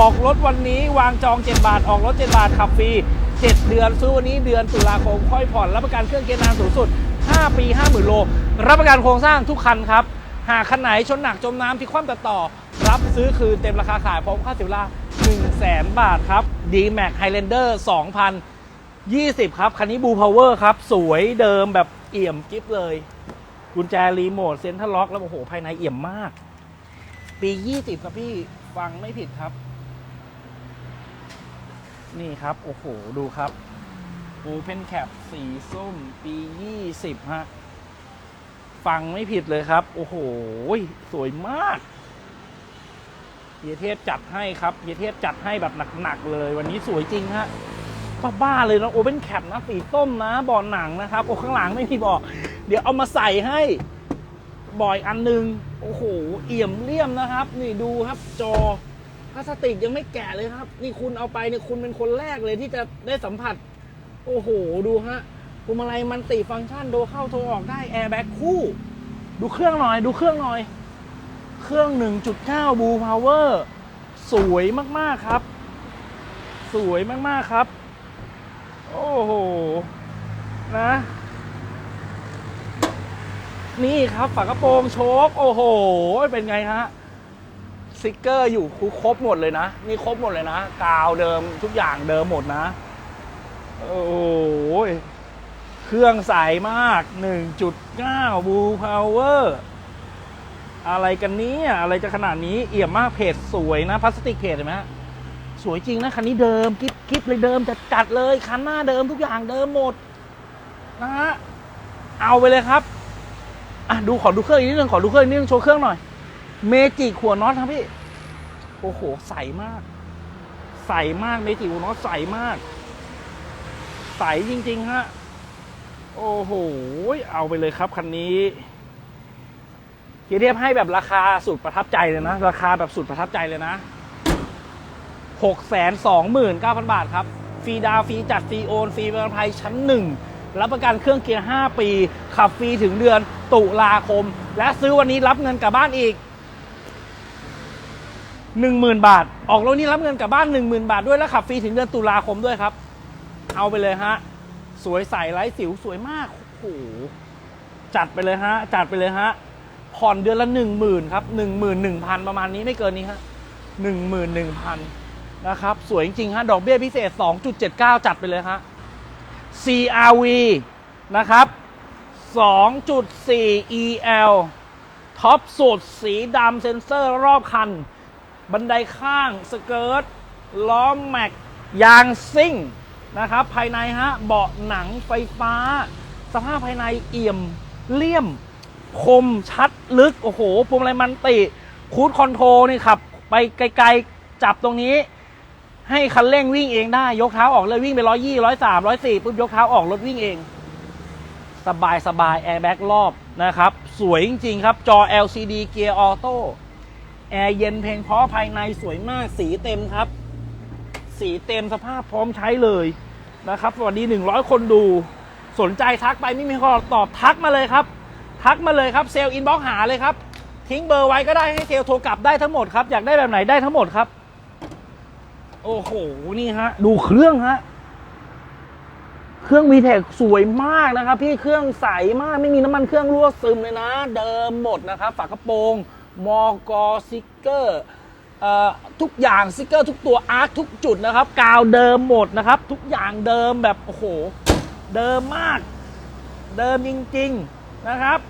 ออกรถวันนี้วางจอง 7 บาท ออกรถ 7 บาทขับฟรี 7 เดือนซื้อวันนี้เดือนตุลาคมค่อยผ่อน รับประกันเครื่องเกียร์นานสูงสุด 5 ปี 50,000 โล รับประกันโครงสร้างทุกคันครับ หากคันไหนชนหนักจมน้ำที่คว่ำตัดต่อ รับซื้อคืนเต็มราคาขายพร้อมค่าเสียเวลา1 0 0 0 0แบาทครับ D-Max Highlander 2020 ครับ คันนี้บูพาวเวอร์ครับ สวยเดิมแบบเอี่ยมกิ๊บเลย กุญแจรีโมทเซ็นทรัลล็อกแล้วโอ้โหภายในเอี่ยมมาก ปี 20 ครับพี่ ฟังไม่ผิดครับ นี่ครับ โอ้โห ดูครับ Open Cap สีส้มปี 20 ฮะ ฟังไม่ผิดเลยครับ โอ้โห สวยมากเยเทพจัดให้ครับเยเทพจัดให้แบบหนักๆเลย วันนี้สวยจริงฮะบ้าๆเลยนะโอเ n นแคปนะสีส้มนะบอหนังนะครับ โอ้ข้างหลังไม่มีบอก เดี๋ยวเอามาใส่ให้บ่อยอันหนึง โอ้โห เอี่ยมเลี่ยมนะครับ นี่ดูครับจอ พลาสติกยังไม่แกะเลยครับ นี่คุณเอาไปเนี่ยคุณเป็นคนแรกเลยที่จะได้สัมผัส โอ้โห ดูฮะพวงมาลัยมันติฟังก์ชันโดเข้าโทรออกได้แอร์แบ็กคู่ ดูเครื่องหน่อย ดูเครื่องหน่อย เครื่อง 1.9 Blue Power สวยมากๆครับ สวยมากๆครับ โอ้โห นะ นี่ครับฝากระโปรงโชค โอ้โห เป็นไงฮะ สติกเกอร์อยู่ครบหมดเลยนะ นี่ครบหมดเลยนะ กาวเดิมทุกอย่างเดิมหมดนะ โอ้โหเครื่องใสมาก 1.9 Blue Power อะไรกันนี้อะไรจะขนาดนี้เอี่ยมมากเพจสวยนะ พลาสติกเพจเห็นไหมฮะสวยจริงนะ คันนี้เดิมกิ๊บกิ๊บเลยเดิมจัดจัดเลย คันหน้าเดิมทุกอย่างเดิมหมดนะฮะเอาไปเลยครับอะดูขอดูเครื่องอีกนิดนึงขอดูเครื่องอีกนิดนึงโชว์เครื่องหน่อย เมจิขวน็อตครับพี่ โอ้โห ใสมาก ใสมากเมจิขวน็อตใสมาก ใสจริง ๆ ฮะ โอ้โห เอาไปเลยครับคันนี้เฮียเทียบให้แบบราคาสุดประทับใจเลยนะ ราคาแบบสุดประทับใจเลยนะหกแสนสองหมื่นเก้าพันบาทครับ ฟรีดาวฟรีจัดฟรีโอนฟรีประกันภัยชั้นหนึ่งรับประกันเครื่องเกียร์ 5 ปี ขับฟรีถึงเดือนตุลาคม และซื้อวันนี้รับเงินกลับบ้านอีก 10,000 บาท ออกรถนี้รับเงินกลับบ้าน 10,000 บาทด้วยและขับฟรีถึงเดือนตุลาคมด้วยครับ เอาไปเลยฮะ สวยใสไร้สิวสวยมากโอ้โหจัดไปเลยฮะ จัดไปเลยฮะ ผ่อนเดือนละหนึ่งหมื่นครับหนึ่งหมื่นหนึ่งพันประมาณนี้ไม่เกินนี้ฮะหนึ่งหมื่นหนึ่งพันนะครับ สวยจริงๆฮะ ดอกเบี้ยพิเศษ 2.79 จัดไปเลยฮะ CRV นะครับ 2.4 EL ท็อปสุดสีดำเซ็นเซอร์รอบคัน บันไดข้างสเกิร์ตล้อแม็ก ยางซิ่งนะครับ ภายในฮะเบาะหนังไฟฟ้า สภาพภายในเอี่ยมเลี่ยม คมชัดลึก โอ้โหพวงมาลัยมันติ คูดคอนโทรนี่ขับ ไปไกลๆ จับตรงนี้ ให้คันเร่งวิ่งเองได้ ยกเท้าออกเลยวิ่งไปร้อยยี่ร้อยสามร้อยสี่ปุ๊บยกเท้าออกรถวิ่งเอง สบายสบายแอร์แบ็กรอบนะครับ สวยจริงๆครับ จอ LCD เกียร์ออโต้ แอร์เย็นเพลงเพราะภายในสวยมากสีเต็มครับ สีเต็มสภาพพร้อมใช้เลยนะครับ สวัสดี 100 คนดู สนใจทักไปไม่มีข้อตอบทักมาเลยครับ ทักมาเลยครับเซลล์อินบ็อกหาเลยครับ ทิ้งเบอร์ไว้ก็ได้ให้เซลล์โทรกลับได้ทั้งหมดครับ อยากได้แบบไหนได้ทั้งหมดครับ โอ้โห นี่ฮะ ดูเครื่องฮะ เครื่อง v t e c สวยมากนะครับ พี่เครื่องใสมากไม่มีน้ำมันเครื่องรั่วซึมเลยนะ เดิมหมดนะครับ ฝากระโปรง มอกอซิกเกอร์ทุกอย่างซิกเกอร์ทุกตัวอาร์ตทุกจุดนะครับ กาวเดิมหมดนะครับ ทุกอย่างเดิมแบบโอ้โห เดิมมาก เดิมจริง ๆ นะครับ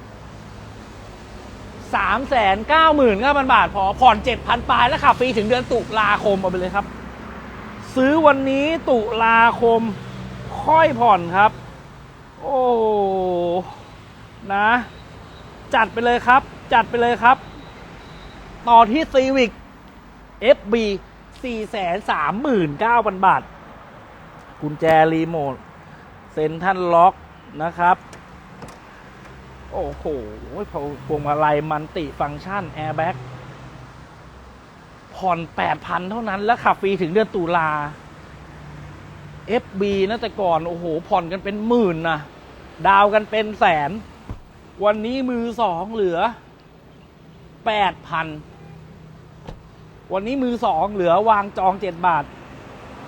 3 9 9 0 0 0 บาท พอผ่อน 7,000 ปลายแล้วขับฟรีถึงเดือนตุลาคมเอาไปเลยครับ ซื้อวันนี้ตุลาคมค่อยผ่อนครับ โอ้ นะ จัดไปเลยครับ จัดไปเลยครับ ต่อที่ซีวิก FB 439,000 บาท กุญแจรีโมท เซ็นทรันล็อกนะครับ โอ้โหพวงมาลัยมันติฟังก์ชันแอร์แบ็กผ่อน 8,000 เท่านั้น แล้วขับฟรีถึงเดือนตุลา FB นะแต่ก่อน โอ้โห ผ่อนกันเป็นหมื่นนะ ดาวกันเป็นแสน วันนี้มือสองเหลือ 8,000วันนี้มือสองเหลือวางจองเจ็ดบาท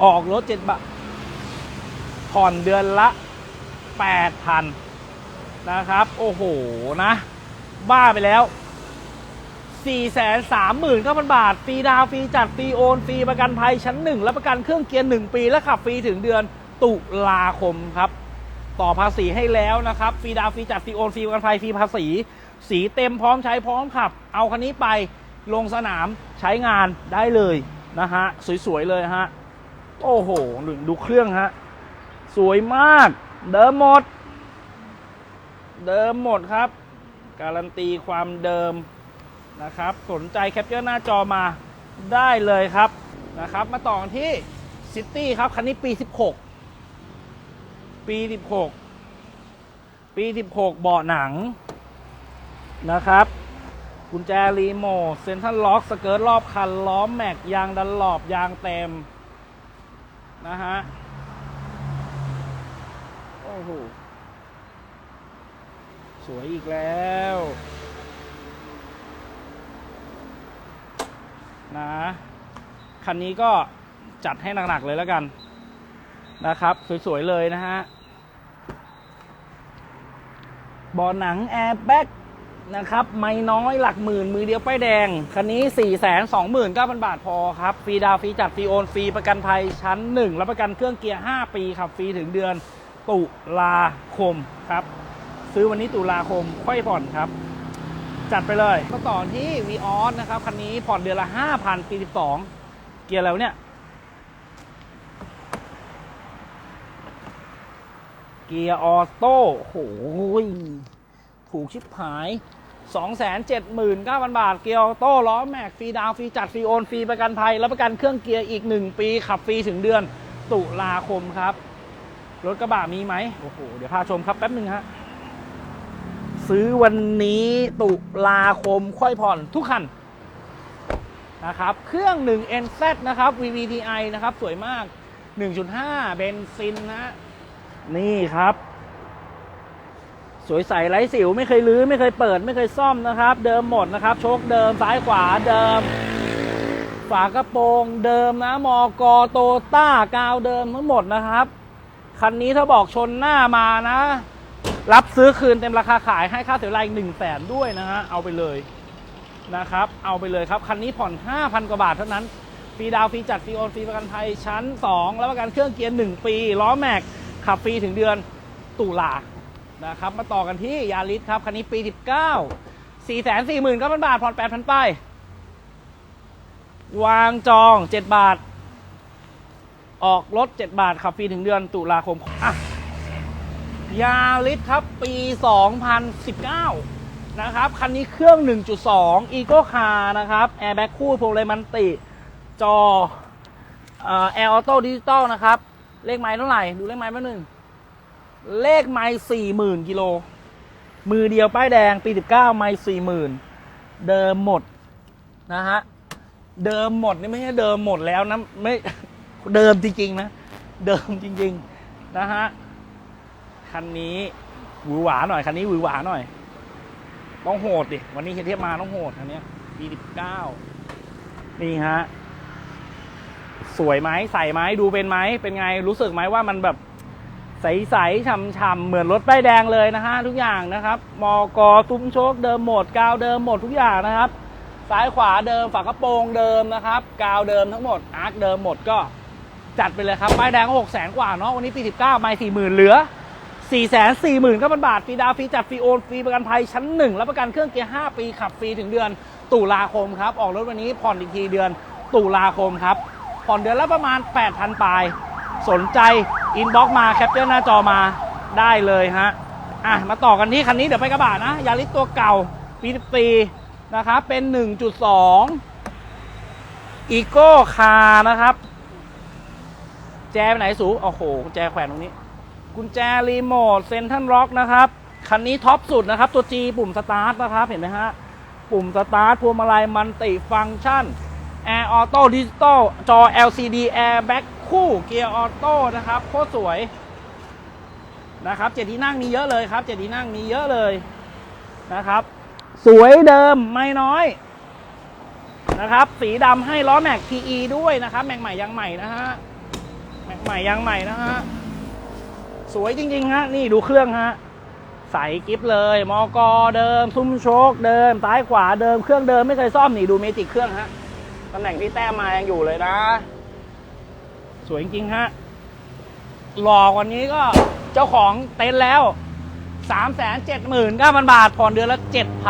ออกรถเจ็ดบาท ผ่อนเดือนละแปดพันนะครับ โอ้โหนะ บ้าไปแล้ว4 3 9 0 0 0 บาท ฟรีดาวฟรีจัด ฟรีโอน ฟรีประกันภัยชั้นหนึ่งและประกันเครื่องเกียร์ 1 ปี และขับฟรีถึงเดือนตุลาคมครับ ต่อภาษีให้แล้วนะครับ ฟรีดาวฟรีจัด ฟรีโอน ฟรีประกันภัย ฟรีภาษี สีเต็มพร้อมใช้พร้อมขับ เอาคันนี้ไปลงสนามใช้งานได้เลยนะฮะ สวย ๆ เลยฮะ โอ้โหดูเครื่องฮะ สวยมาก เดิมหมด เดิมหมดครับ การันตีความเดิมนะครับ สนใจแคปเจอร์หน้าจอมาได้เลยครับนะครับ มาต่อที่ซิตี้ครับ คันนี้ปี 16 ปี 16 ปี 16 เบาะหนัง นะครับ กุญแจรีโมทเซ็นทรัลล็อกสเกิร์ตรอบคัน ล้อมแม็กยางดันหลอบยางเต็ม นะฮะ โอ้โห สวยอีกแล้วนะคันนี้ก็จัดให้หนัก ๆ เลยแล้วกัน นะครับ สวย ๆ เลยนะฮะเบาหนังแอร์แบ็ก นะครับ ไม่น้อยหลักหมื่น มือเดียวป้ายแดง คันนี้ 4 2 9 0 0 0 บาทพอครับ ฟรีดาวฟรีจัดฟรีโอน ฟรีประกันภัยชั้น1และประกันเครื่องเกียร์ 5 ปีขับฟรีถึงเดือนตุลาคมครับ ซื้อวันนี้ตุลาคมค่อยผ่อนครับ จัดไปเลยมาต่อที่ v ีออสนะครับ คันนี้ผ่อนเดือนละ 5,000ปี12 เกียร์แล้วเนี่ย เกียร์ออโต้โหถูกชิบหาย 279,000 บาท เกียร์โต้ล้อแม็กฟรีดาวฟรีจัดฟรีโอนฟรีประกันภัยแล้วประกันเครื่องเกียร์อีก 1 ปีขับฟรีถึงเดือนตุลาคมครับ รถกระบะมีไหมโอ้โห เดี๋ยวพาชมครับแป๊บหนึ่งฮะซื้อวันนี้ตุลาคมค่อยผ่อนทุกคันนะครับ เครื่อง 1 NZ นะครับ VVTi นะครับ สวยมาก 1.5 เบนซินนะ นี่ครับ วยใสไร้สิวไม่เคยลื้อไม่เคยเปิดไม่เคยซ่อมนะครับ เดิมหมดนะครับ โชคเดิมซ้ายขวาเดิม ฝากระโปรงเดิมนะมอกอโตต้ากาวเดิมทั้งหมดนะครับคันนี้ถ้าบอกชนหน้ามานะ รับซื้อคืนเต็มราคาขายให้ค่าเสียรายหนึ่งแสนด้วยนะฮะเอาไปเลยนะครับ เอาไปเลยครับ คันนี้ผ่อน 5,000 กว่าบาทเท่านั้นฟรีดาวฟรีจัดฟรีโอนฟรีประกันภัยชั้น 2 แล้วประกันเครื่องเกียร์ 1 ปี ล้อแม็กขับฟรีถึงเดือนตุลา นะครับมาต่อกันที่ยาริสครับ คันนี้ปี 19 4 4 0 0 0 0บาทผ่อน8,000ป้ายวางจอง 7 บาท ออกรถ 7 บาทขับฟรีถึงเดือนตุลาคมอะยาริสครับปี 2019 นะครับ คันนี้เครื่อง 1.2 Eco Car นะครับแอร์แบ็กคู่พวงเลยมันติ จอแอร์ออโต้ดิจิตอลนะครับ เลขไม้เท่าไหร่ ดูเลขไม้แป๊บนึง เลขไม้40,000กิโล มือเดียวป้ายแดงปี19ไม้40,000เดิมหมดนะฮะ เดิมหมดนี่ไม่ใช่เดิมหมดแล้วนะไม่เดิมจริงๆนะ เดิมจริง ๆ นะฮะ คันนี้หวือหวาหน่อย คันนี้หวือหวาหน่อย ต้องโหดดิ วันนี้เทียบมาต้องโหดคันนี้ปีสิบเก้านี่ฮะ สวยไหมใส่ไหมดูเป็นไหมเป็นไงรู้สึกไหมว่ามันแบบ ใสๆฉ่ำๆเหมือนรถป้ายแดงเลยนะฮะทุกอย่างนะครับ มอกอซุ้มโชคเดิมหมดกาวเดิมหมดทุกอย่างนะครับ ซ้ายขวาเดิมฝากระโปรงเดิมนะครับ กาวเดิมทั้งหมดอาร์คเดิมหมดก็จัดไปเลยครับป้ายแดงก็หกแสนกว่าเนาะวันนี้ปีสิบเก้าไม่สี่หมื่นเหลือ4 4 0 0 0 0 9,000บาทฟรีดาวฟรีจัดฟรีโอนฟรีประกันภัยชั้น1แล้วประกันเครื่องเกียร์5ปีขับฟรีถึงเดือนตุลาคมครับออกรถวันนี้ผ่อนอีกทีเดือนตุลาคมครับผ่อนเดือนละประมาณ 8,000ปลาย สนใจอินบ็อกมาแคปเจอร์หน้าจอมาได้เลยฮะอะมาต่อกันที่คันนี้เดี๋ยวไปกระบะนะยาริสตัวเก่าปี14นะครับเป็น 1.2อีโก้คาร์นะครับ แจไปไหนสูโอ้โหแจแขวนตรงนี้ กุญแจรีโมทเซนทันล็อกนะครับ คันนี้ท็อปสุดนะครับ ตัว G ปุ่มสตาร์ทนะครับ เห็นไหมฮะ ปุ่มสตาร์ทพวงมาลัยมันติฟังก์ชันแอร์ออโต้ดิจิตอลจอ LCD Airbag คู่เกียร์ออโต้นะครับโคตรสวยนะครับเจ็ดที่นั่งมีเยอะเลยครับเจ็ดที่นั่งมีเยอะเลยนะครับ สวยเดิมไม่น้อยนะครับ สีดำให้ล้อแม็ก PE ด้วยนะครับแม็กใหม่ยางใหม่นะฮะแม็กใหม่ยางใหม่นะฮะสวยจริงๆฮะนี่ดูเครื่องฮะใสกิฟเลยมอกอเดิม ซุ้มโชคเดิมซ้ายขวาเดิมเครื่องเดิมไม่เคยซ่อมนี่ดูเมจิกเครื่องฮะตำแหน่งที่แต้มมายังอยู่เลยนะ วยจริงๆฮะหล่อกว่านี้ก็เจ้าของเต็นท์แล้ว3 7 9 0 0 0 บาท ผ่อนเดือนละ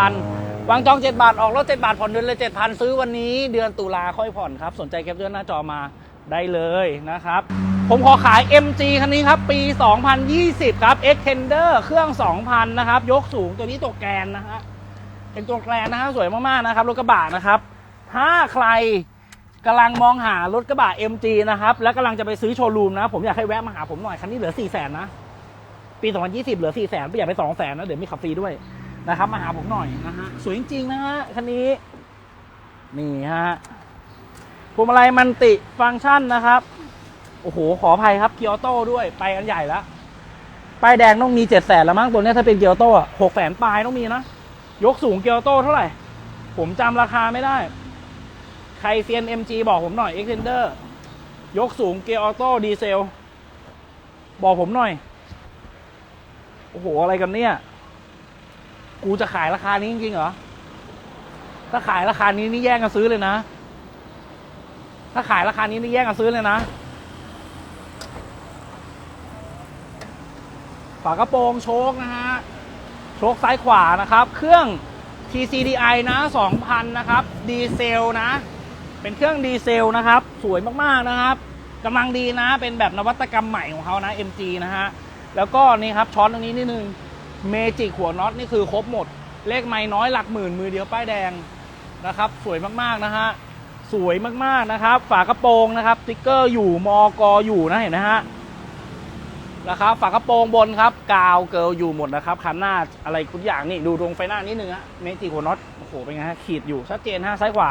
7,000 วางจอง 7 บาท ออกรถ7บาท ผ่อนเดือนละ 7,000 ซื้อวันนี้เดือนตุลาค่อยผ่อนครับ สนใจแคปเจอร์หน้าจอมาได้เลยนะครับ ผมขอขาย MG คันนี้ครับ ปี 2020 ครับ Extender เครื่อง 2,000 นะครับ ยกสูงตัวนี้ตัวแกนนะฮะเป็นตัวแกนนะฮะสวยมาก ๆ นะครับรถกระบะนะครับ ถ้าใคร กำลังมองหารถกระบะ MG นะครับ และกำลังจะไปซื้อโชว์รูมนะ ผมอยากให้แวะมาหาผมหน่อย คันนี้เหลือ 4 0 0 0 0นนะ ปี 2020 เหลือ 4 0 0 0 0นไม่อยากไป 2 0 0 0 0นนะ เดี๋ยวมีขับฟรีด้วยนะครับ มาหาผมหน่อยนะฮะ สวยจริง ๆ นะฮะ คันนี้ นี่ฮะพวงมาลัยมันติฟังก์ชันนะครับ โอ้โห ขออภัยครับเกียร์โต้ด้วย ไปกันใหญ่แล้วป้ายแดงต้องมีเจ็ดแสนแล้วมั้งตัวนี้ถ้าเป็นเกียร์โต้หกแสนปลายต้องมีนะ ยกสูงเกียร์โต้เท่าไหร่ ผมจำราคาไม่ได้ ใครเซียน MG บอกผมหน่อย Extender ยกสูงเกียร์ออโต้ดีเซล บอกผมหน่อย โอ้โห อะไรกันเนี่ย กูจะขายราคานี้จริงๆเหรอ ถ้าขายราคานี้นี่แย่งกันซื้อเลยนะ ถ้าขายราคานี้นี่แย่งกันซื้อเลยนะ ฝากระโปรงโชคนะฮะ โชคซ้ายขวานะครับ เครื่อง TCDI นะ 2,000 นะครับ ดีเซลนะ เป็นเครื่องดีเซลนะครับ สวยมากๆนะครับกำลังดีนะ เป็นแบบนวัตกรรมใหม่ของเขานะ MG นะฮะ แล้วก็นี่ครับช้อนตรงนี้นิดนึงเมจิกหัวน็อตนี่คือครบหมด เลขไม่น้อยหลักหมื่นมือเดียวป้ายแดงนะครับ สวยมากๆนะฮะ สวยมากๆนะครับ ฝากระโปรงนะครับติ๊กเกอร์อยู่มอกออยู่นะเห็นไหมฮะนะครับฝากระโปรงบนครับ กาวเกิลอยู่หมดนะครับคันหน้าอะไรทุกอย่างนี่ดูตรงไฟหน้านิดนึงฮะเมจิหัวน็อตโอ้โหเป็นไงฮะขีดอยู่ชัดเจนฮะซ้ายขวา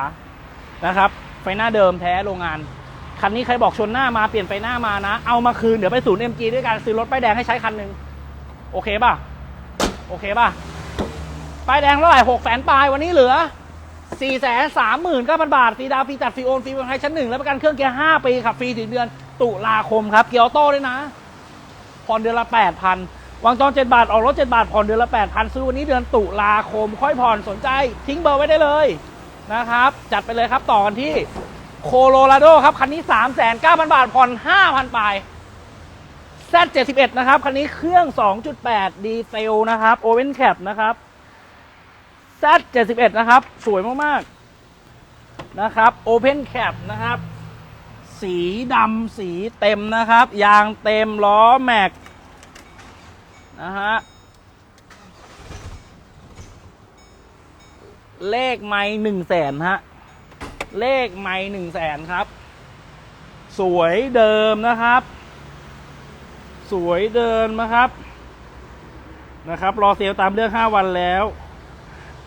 นะครับ ไฟหน้าเดิมแท้โรงงาน คันนี้ใครบอกชนหน้ามาเปลี่ยนไฟหน้ามานะ เอามาคืนเดี๋ยวไปศูนย์ MG ด้วยการซื้อรถป้ายแดงให้ใช้คันหนึ่งโอเคป่ะ โอเคป่ะ ป้ายแดงเท่าไหร่หกแสนปลายวันนี้เหลือสี่แสนสามหมื่นเก้าพันบาทฟรีดาวฟรีจัดฟรีโอนฟรีบริการชั้นหนึ่งแล้วประกันเครื่องเกียร์ห้าปีขับฟรีถึงเดือนตุลาคมครับ เกียร์ออโต้ด้วยนะ ผ่อนเดือนละ8,000วางจอง7บาท ออกรถ7บาท ผ่อนเดือนละ8,000ซื้อวันนี้เดือนตุลาคม ค่อยผ่อนสนใจ ทิ้งเบอร์ไว้ได้เลย นะครับ จัดไปเลยครับต่อกันที่โคโลราโดครับ คันนี้3,900บาท ผ่อน 5,000ปลาย Z71 นะครับ คันนี้เครื่อง 2.8 ดีเซลนะครับโอเวนแคปนะครับ Z71 นะครับ สวยมาก ๆ นะครับ Open Cap นะครับ สีดำสีเต็มนะครับ ยางเต็มล้อแม็กนะฮะ เลขไม่หนึ่งแสนฮะ เลขไม่หนึ่งแสนครับ สวยเดิมนะครับ สวยเดิมนะครับ นะครับ รอเซลตามเรื่องห้าวันแล้ว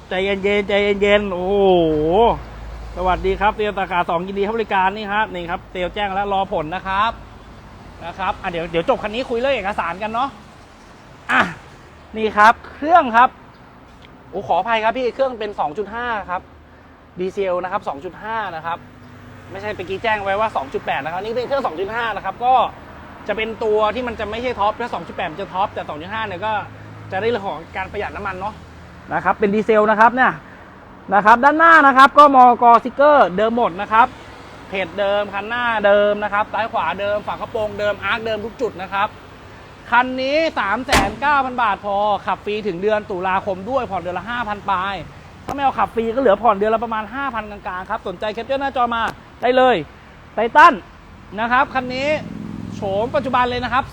ใจเย็นๆใจเย็นๆโอ้โห สวัสดีครับเตียวตาขาสองยินดีให้บริการนี่ครับนี่ครับเตียวแจ้งแล้วรอผลนะครับ นะครับอะเดี๋ยวเดี๋ยวจบคันนี้คุยเรื่องเอกสารกันเนาะอะนี่ครับ เครื่องครับ โอ้ขออภัยครับพี่เครื่องเป็น 2.5 ครับดีเซลนะครับ 2.5 นะครับ ไม่ใช่เมื่อกี้แจ้งไว้ว่า 2.8 นะครับ นี่เป็นเครื่อง 2.5 นะครับ ก็จะเป็นตัวที่มันจะไม่ใช่ท็อปถ้า2.8 มันจะท็อป แต่ 2.5 เนี่ยก็จะได้เรื่องของการประหยัดน้ำมันเนาะ นะครับ เป็นดีเซลนะครับเนี่ย นะครับ ด้านหน้านะครับ ก็มอกอสติกเกอร์เดิมหมดนะครับ เพจเดิม คันหน้าเดิมนะครับ ซ้ายขวาเดิม ฝากระโปรงเดิม อาร์คเดิมทุกจุดนะครับ คันนี้ 3,900 บาทพอ ขับฟรีถึงเดือนตุลาคมด้วย ผ่อนเดือนละ 5,000 ปลาย ถ้าไม่เอาขับฟรีก็เหลือผ่อนเดือนละประมาณ 5,000 กลางๆครับ สนใจแคปเจอร์หน้าจอมาได้เลยไททันนะครับ คันนี้โฉมปัจจุบันเลยนะครับ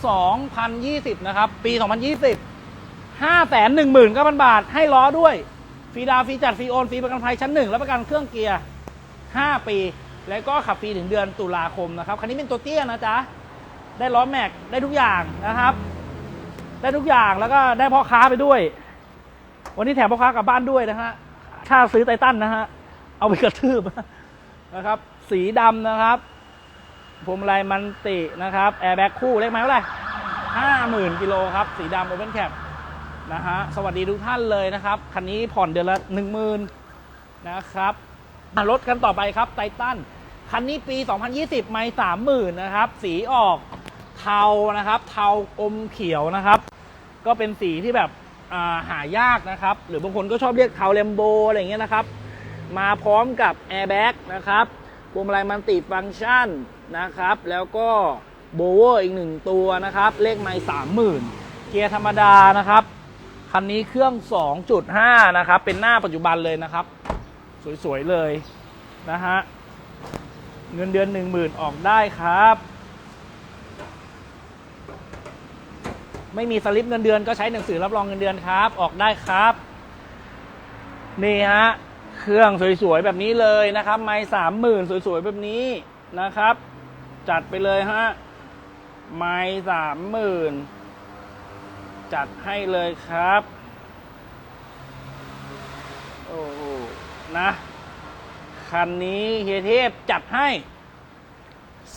2020 นะครับ ปี 2020 519,000 บาท ให้ล้อด้วยฟรีดาวฟรีจัดฟรีโอนฟรีประกันภัยชั้นหนึ่งและประกันเครื่องเกียร์ 5 ปี แล้วก็ขับฟรีถึงเดือนตุลาคมนะครับ คันนี้เป็นตัวเตี้ยนะจ๊ะ ได้ล้อแม็กได้ทุกอย่างนะครับ ได้ทุกอย่างแล้วก็ได้พ่อค้าไปด้วย วันนี้แถมพ่อค้ากลับบ้านด้วยนะฮะถ้าซื้อไททันนะฮะเอาไปกระทืบนะครับ สีดำนะครับพวงมาลัยมันตินะครับแอร์แบ็กคู่เลขไหมเท่าไหร่ห้าหมื่นกิโลครับ สีดำโอเ n นแคปนะฮะสวัสดีทุกท่านเลยนะครับ คันนี้ผ่อนเดือนละหนึ่งหมื่นนะครับรถคันต่อไปครับไททันคันนี้ปี 2020 ไม่30,000นะครับ สีออก เทานะครับ เทาอมเขียวนะครับ ก็เป็นสีที่แบบาหายากนะครับ หรือบางคนก็ชอบเรียกเทาเลมโบอะไรอย่างเงี้ยนะครับ มาพร้อมกับแอร์แบ็กนะครับพวงมาลัยมันติฟังก์ชันนะครับ แล้วก็โบเวอร์อีกหนึ่งตัวนะครับ เลขไม่สามหมื่นเกียร์ธรรมดานะครับ คันนี้เครื่อง 2.5 นะครับ เป็นหน้าปัจจุบันเลยนะครับ สวย ๆ เลยนะฮะ เงินเดือน 10,000 ออกได้ครับ ไม่มีสลิปเงินเดือนก็ใช้หนังสือรับรองเงินเดือนครับ ออกได้ครับ นี่ฮะเครื่องสวยๆแบบนี้เลยนะครับ ไม้สามหมื่นสวยๆแบบนี้นะครับ จัดไปเลยฮะไม้สามหมื่นจัดให้เลยครับ โอ้โหนะ คันนี้เฮียเทพจัดให้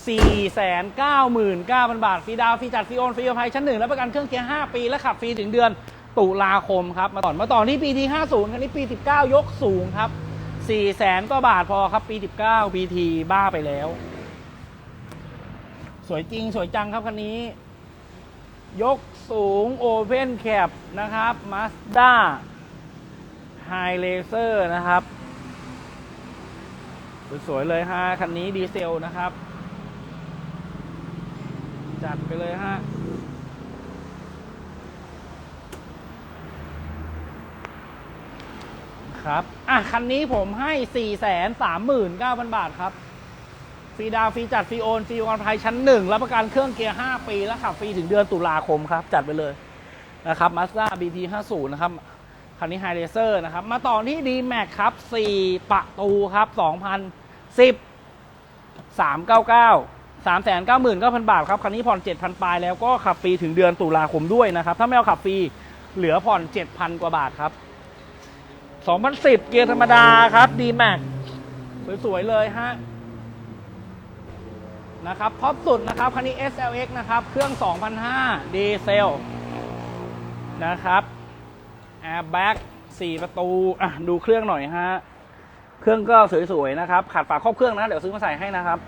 499,000 บาท ฟรีดาวฟรีจัด ฟรีโอน ฟรีอภัยชั้นหนึ่งและประกันเครื่องเกียร์ 5 ปี และขับฟรีถึงเดือนตุลาคมครับ มาต่อมาต่อที่ปีที่ 50 คันนี้ปี 19 ยกสูงครับ 4 แสนกว่าบาทพอครับ ปี 19 PT บ้าไปแล้ว สวยจริงสวยจังครับคันนี้ ยกสูง Open Cap นะครับ Mazda High Laser นะครับ สวยๆเลยฮะคันนี้ดีเซลนะครับ จัดไปเลยฮะครับ อะ คันนี้ผมให้ 4 3 9 0 0 0 บาทครับ ฟรีดาวฟรีจัด ฟรีโอน ฟรีวันภัยชั้นหนึ่งรับประกันเครื่องเกียร์ 5 ปี และขับฟรีถึงเดือนตุลาคมครับ จัดไปเลยนะครับ Mazda BT 50 นะครับ คันนี้ไฮเ a เซอร์นะครับ มาต่อที่ d m a x ครับ 4 ประตูครับ 2010 399 3 9 9 0 0 0 บาทครับคันนี้ผ่อน 7,000 ปลายแล้วก็ขับฟรีถึงเดือนตุลาคมด้วยนะครับ ถ้าไม่เอาขับฟรีเหลือผ่อน 7,000 กว่าบาทครับ 2010 เกียร์ธรรมดาครับ d m a x สวย ๆ เลยฮะนะครับท็อปสุดนะครับ คันนี้ SLX นะครับ เครื่อง2005ดีเซลนะครับแอร์แบ็ก4ประตูอะดูเครื่องหน่อยฮะ เครื่องก็สวย ๆ นะครับ ขาดฝาครอบเครื่องนะ เดี๋ยวซื้อมาใส่ให้นะครับ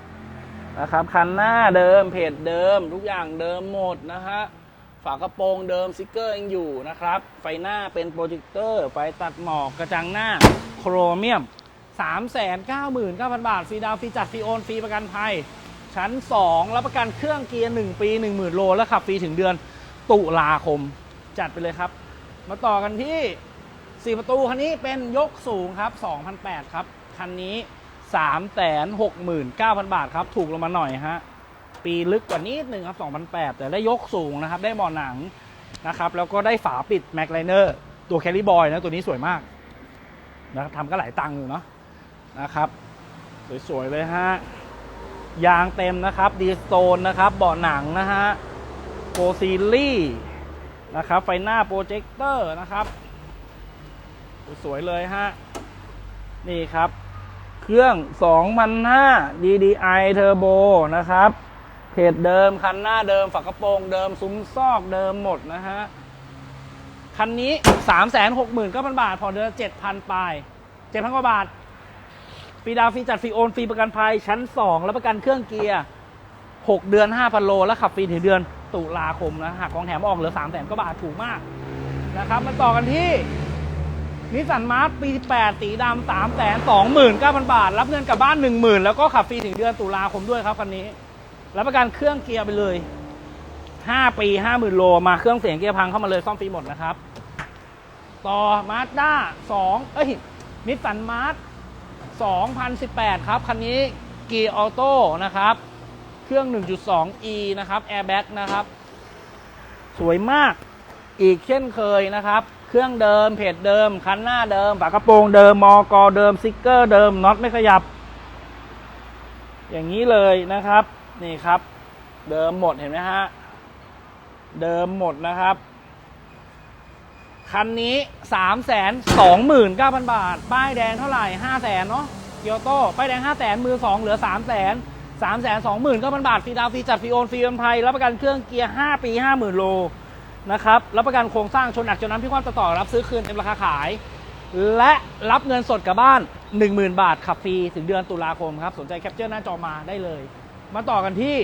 นะครับ คันหน้าเดิมเพจเดิม ทุกอย่างเดิมหมดนะฮะฝากระโปรงเดิมสติกเกอร์ยังอยู่นะครับ ไฟหน้าเป็นโปรเจคเตอร์ ไฟตัดหมอกกระจังหน้าโครเมียม 399,000 บาทฟรีดาวฟรีจัดฟรีโอนฟรีประกันภัย ชั้น 2 รับประกันเครื่องเกียร์ 1 ปี 10,000 โล และขับฟรีถึงเดือนตุลาคม จัดไปเลยครับ มาต่อกันที่ 4 ประตูคันนี้เป็นยกสูงครับ 2,008ครับ คันนี้ 369,000 บาทครับ ถูกลงมาหน่อยฮะ ปีลึกกว่านิดนึงครับ2,008 แต่ได้ยกสูงนะครับ ได้เบาะหนังนะครับ แล้วก็ได้ฝาปิดแม็กไลเนอร์ตัวแคลิบอยนะ ตัวนี้สวยมากนะครับทำก็หลายตังค์อยู่เนาะนะครับ สวย ๆ เลยฮะ ยางเต็มนะครับ ดีสโตนนะครับ เบาะหนังนะฮะโปรซีลี่นะครับ ไฟหน้าโปรเจคเตอร์นะครับ สวยเลยฮะ นี่ครับ เครื่อง 2005 DDI Turbo นะครับ เพจเดิม คันหน้าเดิมฝักกระโปรงเดิม ซุ้มซอกเดิมหมดนะฮะ คันนี้ 369,000 บาท พอเดือน7,000 ปลาย 7,000 กว่าบาท ฟรีดาวฟรีจัดฟรีโอนฟรีประกันภัยชั้น 2 แล้วประกันเครื่องเกียร์ 6 เดือน 5,000 โล แล้วขับฟรีถึงเดือนตุลาคมนะหักของแถมออกเหลือ 3 0 0 0 0กว่าบาทถูกมากนะครับมาต่อกันที่ นิสสันมาร์ทปี 18 สีดำ3 2 9 0 0 0บาท รับเงินกลับบ้าน 10,000 แล้วก็ขับฟรีถึงเดือนตุลาคมด้วยครับคันนี้ รับประกันเครื่องเกียร์ไปเลย 5 ปี 50,000 โล มาเครื่องเสียงเกียร์พังเข้ามาเลยซ่อมฟรีหมดนะครับ ต่อมาสด้า2เอ้ยนิสสันมาร์ท2018 ครับ คันนี้เกียร์ออโต้นะครับ เครื่อง 1.2e นะครับแอร์แบ็กนะครับ สวยมากอีกเช่นเคยนะครับ เครื่องเดิมเพจเดิม คันหน้าเดิมฝากระโปรงเดิมมอกอเดิมซิกเกอร์เดิมน็อตไม่ขยับ อย่างนี้เลยนะครับ นี่ครับ เดิมหมดเห็นไหมฮะเดิมหมดนะครับ คันนี้3 2 9 0 0 0บาท ป้ายแดงเท่าไหร่5 0 0 0 0 0เนาะเกียวโต้ป้ายแดง5 0 0 0 0 0มือ2เหลือ3 0 0 0 0 0 3 2 9 0 0 0บาทฟรีดาวฟรีจัดฟรีโอนฟรีวันภัยรับประกันเครื่องเกียร์5ปี50,000โล นะครับรับประกันโครงสร้างชนหนักจนน้ำพิความต่อต่อรับซื้อคืนเต็มราคาขาย และรับเงินสดกลับบ้าน 10,000 บาทขับฟรีถึงเดือนตุลาคมครับสนใจแคปเจอร์หน้าจอมาได้เลย มาต่อกันที่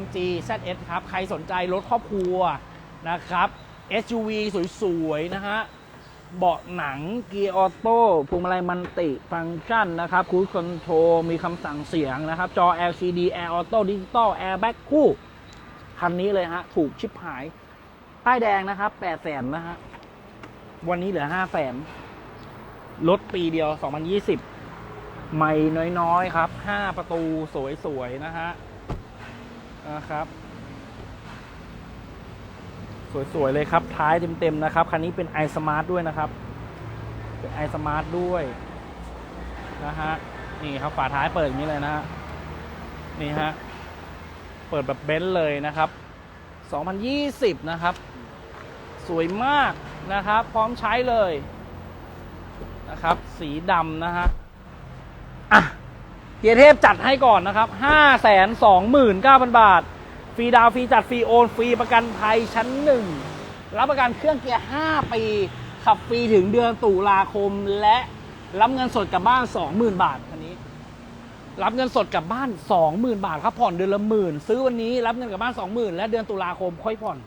MG ZS ครับใครสนใจรถครอบครัวนะครับ SUV สวยๆนะฮะเบาะหนังเกียร์ออโต้พวงมาลัยมันติฟังก์ชันนะครับคู i คอนโทรมีคำสั่งเสียงนะครับ จอ LCD Air Auto Digital Airbag คู่ คันนี้เลยฮะ ถูกชิปหาย ป้ายแดงนะครับ8 0 0แสนนะฮะวันนี้เหลือ5 0 0แสนรถปีเดียว2020ไม่น้อยๆครับ5ประตูสวยๆนะฮะนะครับ สวยๆเลยครับ ท้ายเต็มๆนะครับ คันนี้เป็น i Smart ด้วยนะครับ เป็น i Smart ด้วยนะฮะนี่ครับฝาท้ายเปิดอย่างนี้เลยนะฮะนี่ฮะ เปิดแบบเบนซ์เลยนะครับ 2020 นะครับ สวยมากนะครับ พร้อมใช้เลยนะครับ สีดำนะฮะอะเฮียเทพจัดให้ก่อนนะครับ 529,000 บาท ฟรีดาวฟรีจัดฟรีโอน ฟรีประกันภัยชั้นหนึ่ง รับประกันเครื่องเกียร์ 5 ปี ขับฟรีถึงเดือนตุลาคม และรับเงินสดกลับบ้าน 20,000 บาทคันนี้ รับเงินสดกลับบ้าน 20,000 บาทครับผ่อนเดือนละหมื่น ซื้อวันนี้รับเงินกลับบ้าน 20,000 และเดือนตุลาคมค่อยผ่อน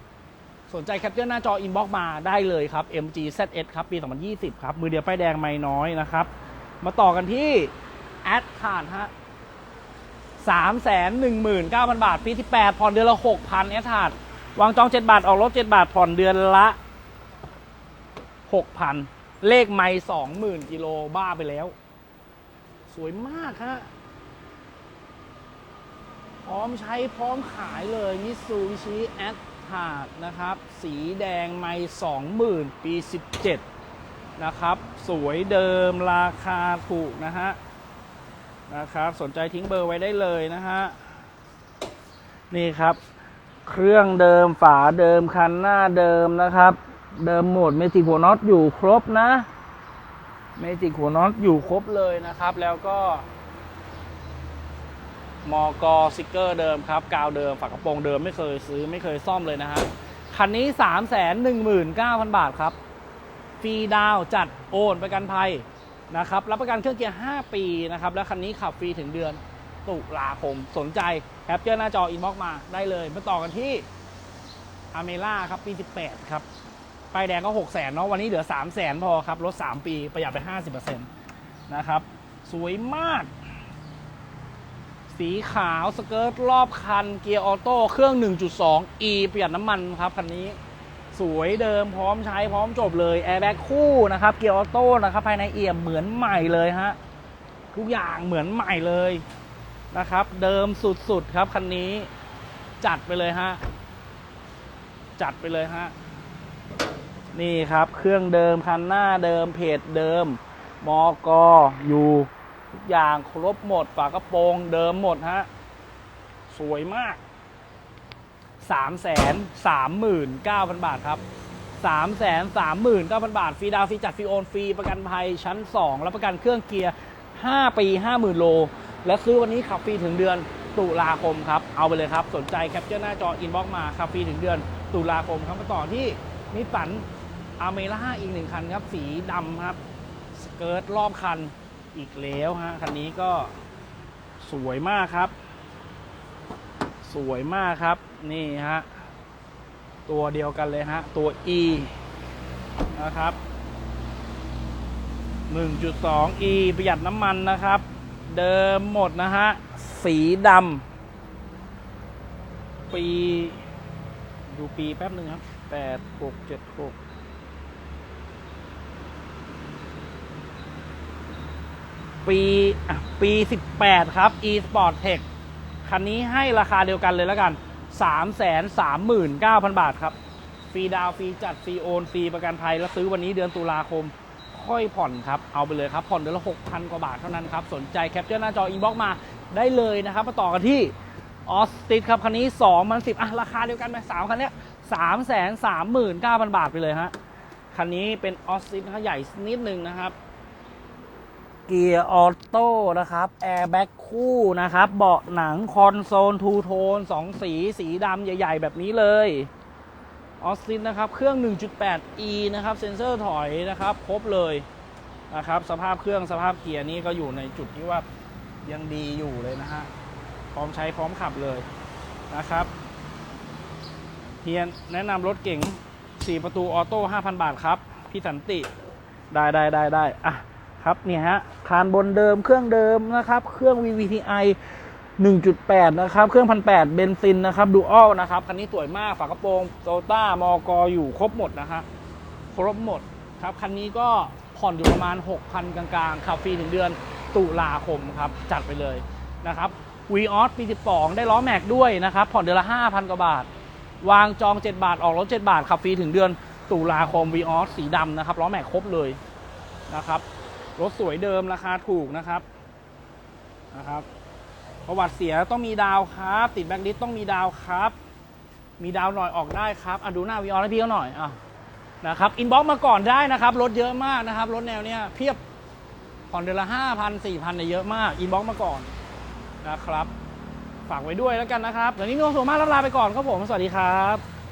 สนใจแคปเจอร์หน้าจออินบ็อกมาได้เลยครับ MG ZS ครับ ปี 2020 ครับ มือเดียวป้ายแดงไม่น้อยนะครับ มาต่อกันที่แอดคาร์ดฮะสามแสนหนึ่งหมื่นเก้าพันบาท ปีที่แปดผ่อนเดือนละหกพันแอดคาร์ดวางจองเจ็ดบาท ออกรถเจ็ดบาท ผ่อนเดือนละหกพันเลขไม่สองหมื่นกิโลบ้าไปแล้ว สวยมากฮะพร้อมใช้พร้อมขายเลยมิซูบิชิแอดาดนะครับ สีแดงไม่สองหมื่นปี 17 นะครับ สวยเดิมราคาถูกนะฮะนะครับ สนใจทิ้งเบอร์ไว้ได้เลยนะฮะ นี่ครับ เครื่องเดิมฝาเดิมคันหน้าเดิมนะครับ เดิมหมดเมจิกหัวน็อตอยู่ครบนะ เมจิกหัวน็อตอยู่ครบเลยนะครับ แล้วก็ มอกอสติกเกอร์เดิมครับ กาวเดิมฝากระโปรงเดิมไม่เคยซื้อไม่เคยซ่อมเลยนะฮะ คันนี้ 3 1 9 0 0 0 บาทครับ ฟรีดาวจัดโอนประกันภัยนะครับ รับประกันเครื่องเกียร์ 5 ปีนะครับ แล้วคันนี้ขับฟรีถึงเดือนตุลาคม สนใจแคปเจอร์หน้าจออินบ็อกมาได้เลยมาต่อกันที่อเมล่าครับปี 18 ครับป้ายแดงก็ 6 0 0 0 0นเนาะวันนี้เหลือ 3 0 0 0 0 0พอครับลด3 ปีประหยัดไป 50%นะครับ สวยมาก สีขาวสเกิร์ตรอบคัน เกียร์ออโต้เครื่อง 1.2 e ประหยัดน้ำมันครับคันนี้ สวยเดิมพร้อมใช้พร้อมจบเลยแอร์แบ็กคู่นะครับเกียร์ออโต้นะครับภายในเอี่ยมเหมือนใหม่เลยฮะทุกอย่างเหมือนใหม่เลยนะครับ เดิมสุดๆครับคันนี้จัดไปเลยฮะจัดไปเลยฮะนี่ครับเครื่องเดิมคันหน้าเดิมเพจเดิมมอกอยู่ ทุกอย่างครบหมด ฝากระโปรงเดิมหมดฮะ สวยมาก 3 3 9 0 0 0 บาทครับ 3 3 9 0 0 0 บาท ฟรีดาวฟรีจัดฟรีโอนฟรีประกันภัยชั้น 2 รับประกันเครื่องเกียร์ 5 ปี 50,000 โล และซื้อวันนี้ขับฟรีถึงเดือนตุลาคมครับ เอาไปเลยครับ สนใจแคปเจอร์หน้าจออินบ็อกมาขับฟรีถึงเดือนตุลาคมครับมาต่อที่นิสสันอเมล่าอีกหนึ่งคันครับ สีดำครับ สเกิร์ตรอบคัน อีกแล้วฮะคันนี้ก็สวยมากครับ สวยมากครับนี่ฮะตัวเดียวกันเลยฮะตัว E นะครับ 1.2 E ประหยัดน้ำมันนะครับ เดิมหมดนะฮะสีดำปี ดูปีแป๊บหนึ่งครับ 8 6 7 6 ปีปี 18 ครับ e sport tech คันนี้ให้ราคาเดียวกันเลยแล้วกัน 339,000 บาทครับ ฟรีดาวฟรีจัด ฟรีโอน ฟรีประกันภัย แล้วซื้อวันนี้เดือนตุลาคม ค่อยผ่อนครับ เอาไปเลยครับ ผ่อนเดือนละ 6,000 กว่าบาทเท่านั้นครับ สนใจแคปเจอร์หน้าจออินบ็อกมาได้เลยนะครับ มาต่อกันที่ออสตินครับ คันนี้2มัน10อะราคาเดียวกันไหมสามคันเนี้ย339,000 บาทไปเลยฮะ คันนี้เป็นออสตินใหญ่นิดนึงนะครับ เกียร์ออโต้นะครับแอร์แบ็กคู่นะครับ เบาะหนังคอนโซลทูโทนสองสี สีดำใหญ่ ๆ แบบนี้เลยออสตินนะครับ เครื่อง 1.8e นะครับ เซ็นเซอร์ถอยนะครับ ครบเลยนะครับ สภาพเครื่องสภาพเกียร์นี่ก็อยู่ในจุดที่ว่ายังดีอยู่เลยนะฮะ พร้อมใช้พร้อมขับเลยนะครับเฮียแนะนำรถเก๋ง4 ประตูออโต้ 5,000 บาทครับ พี่สันติ ได้ได้ได้ได้อะ ครับเนี่ยฮะคานบนเดิมเครื่องเดิมนะครับ เครื่อง VVTi 1.8 นะครับ เครื่องพันแปดเบนซินนะครับดูอัลนะครับ คันนี้สวยมาก ฝากระโปรงโตต้ามอกออยู่ครบหมดนะฮะครบหมดครับ คันนี้ก็ผ่อนอยู่ประมาณ 6,000 กลางๆขับฟรีถึงเดือนตุลาคมครับ จัดไปเลยนะครับวีออสปี 12 ได้ล้อแม็กด้วยนะครับ ผ่อนเดือนละ 5,000 กว่าบาท วางจอง 7 บาท ออกรถ 7 บาทขับฟรีถึงเดือนตุลาคมวีออสสีดำนะครับล้อแม็กครบเลยนะครับ รถสวยเดิมราคาถูกนะครับนะครับ ประวัติเสียต้องมีดาวครับ ติดแบ็คลิสต้องมีดาวครับ มีดาวหน่อยออกได้ครับอะดูหน้าวีออสให้พี่เขาหน่อยอะนะครับอินบ็อกมาก่อนได้นะครับรถเยอะมากนะครับรถแนวเนี้ยเพียบผ่อนเดือนละห้าพันสี่พันเนี่ยเยอะมากอินบ็อกมาก่อนนะครับ ฝากไว้ด้วยแล้วกันนะครับเดี๋ยวนี้มีความสุขมากรับลาไปก่อนครับผมสวัสดีครับ